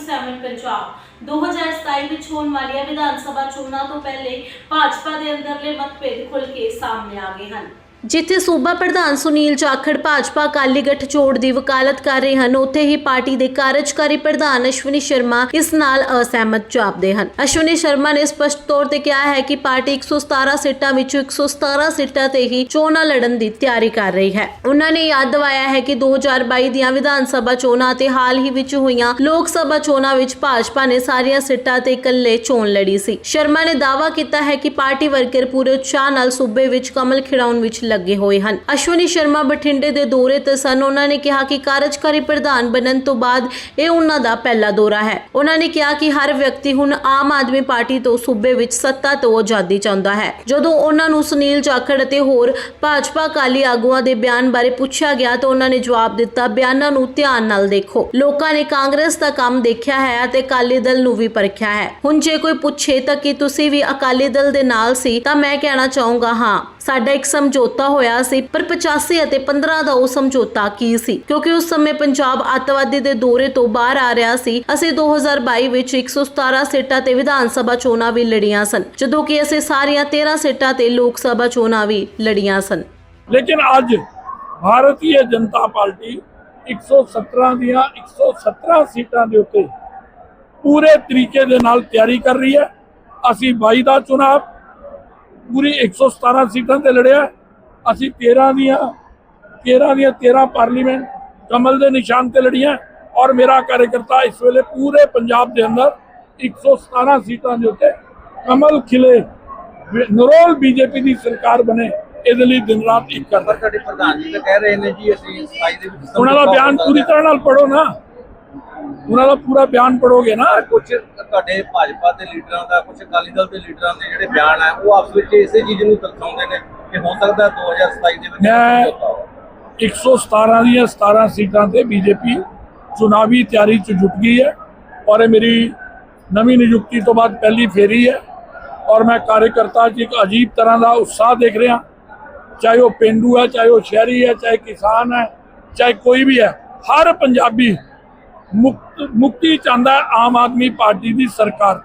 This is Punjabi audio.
7 ਪੰਜਾਬ 2027 ਵਿੱਚ ਹੋਣ ਵਾਲੀਆਂ ਵਿਧਾਨ ਸਭਾ ਚੋਣਾਂ ਤੋਂ ਪਹਿਲੇ ਭਾਜਪਾ ਦੇ ਅੰਦਰਲੇ ਮਤਭੇਦ ਖੁੱਲ ਕੇ ਸਾਹਮਣੇ ਆ ਗਏ ਹਨ। ਜਿੱਥੇ ਸੂਬਾ ਪ੍ਰਧਾਨ ਸੁਨੀਲ ਜਾਖੜ ਭਾਜਪਾ ਅਕਾਲੀ ਗੱਠਜੋੜ ਦੀ ਵਕਾਲਤ ਕਰ ਰਹੇ ਹਨ, ਉੱਥੇ ਹੀ ਪਾਰਟੀ ਦੇ ਕਾਰਜਕਾਰੀ ਪ੍ਰਧਾਨ ਅਸ਼ਵਨੀ ਸ਼ਰਮਾ ਇਸ ਨਾਲ ਅਸਹਿਮਤ ਜਾਪਦੇ ਹਨ। ਅਸ਼ਵਨੀ ਸ਼ਰਮਾ ਨੇ ਸਪਸ਼ਟ ਤੌਰ ਤੇ ਕਿਹਾ ਹੈ ਕਿ ਪਾਰਟੀ 117 ਸੀਟਾਂ ਵਿੱਚੋਂ 117 ਸੀਟਾਂ ਤੇ ਹੀ ਚੋਣਾਂ ਲੜਨ ਦੀ ਤਿਆਰੀ ਕਰ ਰਹੀ ਹੈ। ਉਹਨਾਂ ਨੇ ਯਾਦ ਦਿਵਾਇਆ ਹੈ ਕਿ 2022 ਦੀਆਂ ਵਿਧਾਨ ਸਭਾ ਚੋਣਾਂ ਤੇ ਹਾਲ ਹੀ ਵਿੱਚ ਹੋਈਆਂ ਲੋਕ ਸਭਾ ਚੋਣਾਂ ਵਿੱਚ ਭਾਜਪਾ ਨੇ ਸਾਰੀਆਂ ਸੀਟਾਂ ਤੇ ਇਕੱਲੇ ਚੋਣ ਲੜੀ ਸੀ। ਸ਼ਰਮਾ ਨੇ ਦਾਅਵਾ ਕੀਤਾ ਹੈ ਕਿ ਪਾਰਟੀ ਵਰਕਰ ਪੂਰੇ ਉਤਸ਼ਾਹ ਨਾਲ ਸੂਬੇ ਵਿੱਚ ਕਮਲ ਖਿੜਾਉਣ ਵਿੱਚ ਲੱਗੇ ਹੋਏ ਹਨ। ਅਸ਼ਵਨੀ ਸ਼ਰਮਾ ਬਠਿੰਡੇ ਦੇ ਦੌਰੇ ਤੇ ਸਨ। ਉਹਨਾਂ ਨੇ ਕਿਹਾ ਕਿ ਕਾਰਜਕਾਰੀ ਪ੍ਰਧਾਨ ਬਣਨ ਤੋਂ ਬਾਅਦ ਇਹ ਉਹਨਾਂ ਦਾ ਪਹਿਲਾ ਦੌਰਾ ਹੈ। ਉਹਨਾਂ ਨੇ ਕਿਹਾ ਕਿ ਹਰ ਵਿਅਕਤੀ ਹੁਣ ਆਮ ਆਦਮੀ ਪਾਰਟੀ ਤੋਂ ਸੂਬੇ ਵਿੱਚ ਸੱਤਾ ਤੋਂ ਆਜ਼ਾਦੀ ਚਾਹੁੰਦਾ ਹੈ। ਜਦੋਂ ਉਹਨਾਂ ਨੂੰ ਸੁਨੀਲ ਜਾਖੜ ਅਤੇ ਹੋਰ ਭਾਜਪਾ ਅਕਾਲੀ ਆਗੂਆਂ ਦੇ ਬਿਆਨ ਬਾਰੇ ਪੁੱਛਿਆ ਗਿਆ ਤਾਂ ਉਹਨਾਂ ਨੇ ਜਵਾਬ ਦਿੱਤਾ, ਬਿਆਨਾਂ ਨੂੰ ਧਿਆਨ ਨਾਲ ਦੇਖੋ। ਲੋਕਾਂ ਨੇ ਕਾਂਗਰਸ ਦਾ ਕੰਮ ਦੇਖਿਆ ਹੈ ਅਤੇ ਅਕਾਲੀ ਦਲ ਨੂੰ ਵੀ ਪਰਖਿਆ ਹੈ। ਹੁਣ ਜੇ ਕੋਈ ਪੁੱਛੇ ਤਾਂ ਕਿ ਤੁਸੀਂ ਵੀ ਅਕਾਲੀ ਦਲ ਦੇ ਨਾਲ ਸੀ ਤਾਂ ਮੈਂ ਕਹਿਣਾ ਚਾਹੂੰਗਾ, ਹਾਂ। ਸਾਡਾ ਇੱਕ ਸਮਝੌਤਾ ਹੋਇਆ ਸੀ, ਪਰ 85 ਅਤੇ 15 ਦਾ ਉਹ ਸਮਝੌਤਾ ਕੀ ਸੀ? ਕਿਉਂਕਿ ਉਸ ਸਮੇਂ ਪੰਜਾਬ ਅੱਤਵਾਦੀ ਦੇ ਦੌਰੇ ਤੋਂ ਬਾਹਰ ਆ ਰਿਹਾ ਸੀ, ਅਸੀਂ 2022 ਵਿੱਚ 117 ਸੀਟਾਂ ਤੇ ਵਿਧਾਨ ਸਭਾ ਚੋਣਾਂ ਵੀ ਲੜੀਆਂ ਸਨ, ਜਦੋਂ ਕਿ ਅਸੀਂ ਸਾਰੀਆਂ 13 ਸੀਟਾਂ ਤੇ ਲੋਕ ਸਭਾ ਚੋਣਾਂ ਵੀ ਲੜੀਆਂ ਸਨ। ਲੇਕਿਨ ਅੱਜ ਭਾਰਤੀ ਜਨਤਾ ਪਾਰਟੀ 117 ਦੀਆਂ 117 ਸੀਟਾਂ ਦੇ ਉੱਤੇ ਪੂਰੇ ਤਰੀਕੇ ਦੇ ਨਾਲ ਤਿਆਰੀ ਕਰ ਰਹੀ ਹੈ। ਅਸੀਂ 22 ਦਾ ਚੁਣਾਵ ਪੂਰੀ 117 ਸੀਟਾਂ ਤੇ ਲੜਿਆ। ਅਸੀਂ 13 ਦੀਆਂ 13 ਦੀਆਂ 13 ਪਾਰਲੀਮੈਂਟ ਕਮਲ ਦੇ ਨਿਸ਼ਾਨ ਤੇ ਲੜੀਆਂ ਔਰ ਮੇਰਾ ਕਾਰਜਕਰਤਾ ਇਸ ਵੇਲੇ ਪੂਰੇ ਪੰਜਾਬ ਦੇ ਅੰਦਰ 117 ਸੀਟਾਂ ਦੇ ਉੱਤੇ ਕਮਲ ਖਿਲੇ ਨਰੋਲ ਬੀਜੇਪੀ ਦੀ ਸਰਕਾਰ ਬਣੇ ਇਹਦੇ ਲਈ ਦਿਨ ਰਾਤ ਇੱਕ ਕਰਦਾ ਸਾਡੇ ਪ੍ਰਧਾਨ ਜੀ ਤਾਂ ਕਹਿ ਰਹੇ ਨੇ ਜੀ ਅਸੀਂ 27 ਦੇ ਵਿੱਚ ਉਹਨਾਂ ਦਾ ਬਿਆਨ ਪੂਰੀ ਤਰ੍ਹਾਂ ਨਾਲ ਪੜੋ ਨਾ। ਉਹਨਾਂ ਦਾ ਪੂਰਾ ਬਿਆਨ ਪੜੋਗੇ ਨਾ ਕੁਝ ਤੁਹਾਡੇ ਭਾਜਪਾ ਦੇ ਲੀਡਰਾਂ ਦਾ ਕੁਝ ਅਕਾਲੀ ਦਲ ਦੇ ਲੀਡਰਾਂ ਦੇ ਜਿਹੜੇ ਬਿਆਨ ਆ ਉਹ ਆਪਸ ਵਿੱਚ ਇਸੇ ਚੀਜ਼ ਨੂੰ ਦਰਸਾਉਂਦੇ ਨੇ ਕਿ ਹੋ ਸਕਦਾ 2027 ਦੇ ਵਿੱਚ ਮੈਂ ਸਮਝੌਤਾ ਹੋ। 117 ਦੀਆਂ 17 ਸੀਟਾਂ ਤੇ ਬੀਜੇਪੀ ਚੁਣਾਵੀ ਤਿਆਰੀ 'ਚ ਜੁਟ ਗਈ ਹੈ ਔਰ ਇਹ ਮੇਰੀ ਨਵੀਂ ਨਿਯੁਕਤੀ ਤੋਂ ਬਾਅਦ ਪਹਿਲੀ ਫੇਰੀ ਹੈ ਔਰ ਮੈਂ ਕਾਰਜਕਰਤਾ 'ਚ ਇੱਕ ਅਜੀਬ ਤਰ੍ਹਾਂ ਦਾ ਉਤਸ਼ਾਹ ਦੇਖ ਰਿਹਾ ਚਾਹੇ ਉਹ ਪਿੰਡੂ ਹੈ ਚਾਹੇ ਉਹ ਸ਼ਹਿਰੀ ਹੈ ਚਾਹੇ ਕਿਸਾਨ ਹੈ ਚਾਹੇ ਕੋਈ ਵੀ ਹੈ ਹਰ ਪੰਜਾਬੀ ਮੁਕਤ ਮੁਕਤੀ ਚਾਹੁੰਦਾ ਆਮ ਆਦਮੀ ਪਾਰਟੀ ਦੀ ਸਰਕਾਰ